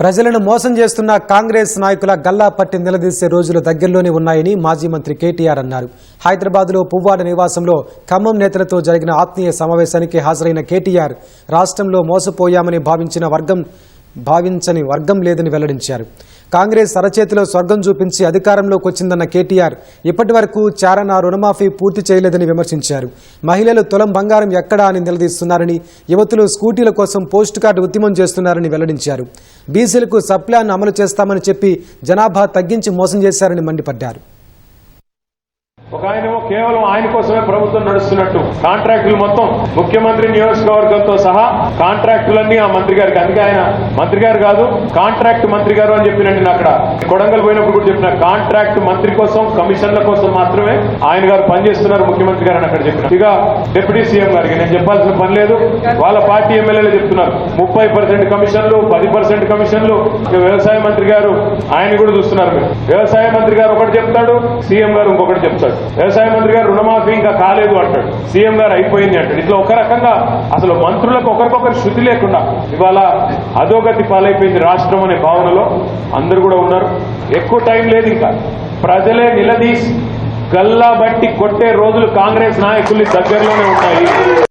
ప్రజలను మోసం చేస్తున్న కాంగ్రెస్ నాయకుల గల్లా పట్టి నిలదీసే రోజులు దగ్గరలోనే ఉన్నాయని మాజీ మంత్రి కేటీఆర్ అన్నారు. హైదరాబాద్లో పువ్వాడ నివాసంలో ఖమ్మం నేతలతో జరిగిన ఆత్మీయ సమావేశానికి హాజరైన కేటీఆర్ రాష్ట్రంలో మోసపోయామని భావించిన వర్గం భావించని వర్గం లేదని వెల్లడించారు. కాంగ్రెస్ అరచేతిలో స్వర్గం చూపించి అధికారంలోకి వచ్చిందన్న కేటీఆర్ ఇప్పటి వరకు చారణ రుణమాఫీ పూర్తి చేయలేదని విమర్శించారు. మహిళలు తులం బంగారం ఎక్కడా అని నిలదీస్తున్నారని యువతులు స్కూటీల కోసం పోస్ట్ కార్డు ఉద్యమం చేస్తున్నారని వెల్లడించారు. బీసీలకు సప్లాన్ అమలు చేస్తామని చెప్పి జనాభా తగ్గించి మోసం చేశారని మండిపడ్డారు. ఒక ఆయనేమో కేవలం ఆయన కోసమే ప్రభుత్వం నడుస్తున్నట్టు. కాంట్రాక్టులు మొత్తం ముఖ్యమంత్రి నియోజకవర్గంతో సహా కాంట్రాక్టులన్నీ ఆ మంత్రి గారికి. అందుకే ఆయన మంత్రి గారు కాదు కాంట్రాక్ట్ మంత్రి గారు అని చెప్పినండి నేను అక్కడ. కొడంగల్ పోయినప్పుడు కూడా చెప్పిన కాంట్రాక్ట్ మంత్రి కోసం కమిషన్ల కోసం మాత్రమే ఆయన గారు పనిచేస్తున్నారు ముఖ్యమంత్రి గారు అని అక్కడ చెప్పిన. ఇక డిప్యూటీ సీఎం గారికి నేను చెప్పాల్సిన పని లేదు. వాళ్ళ పార్టీ ఎమ్మెల్యేలు చెప్తున్నారు. ముప్పై పర్సెంట్ కమిషన్లు పది పర్సెంట్ కమిషన్లు వ్యవసాయ మంత్రి గారు ఆయన కూడా చూస్తున్నారు వ్యవసాయ మంత్రి గారు ఒకటి చెప్తాడు సీఎం గారు ఇంకొకటి చెప్తాడు. వ్యవసాయ మంత్రి గారు రుణమాఫీ ఇంకా కాలేదు అంటాడు. సీఎం గారు అయిపోయింది అంటాడు. ఇట్లా ఒక రకంగా అసలు మంత్రులకు ఒకరికొకరు శృతి లేకుండా ఇవాళ అధోగతి పాలైపోయింది రాష్ట్రం అనే భావనలో అందరూ కూడా ఉన్నారు. ఎక్కువ టైం లేదు ఇంకా. ప్రజలే నిలదీసి గల్లా బట్టి కొట్టే రోజులు కాంగ్రెస్ నాయకుల్ని దగ్గరలోనే ఉంటాయి.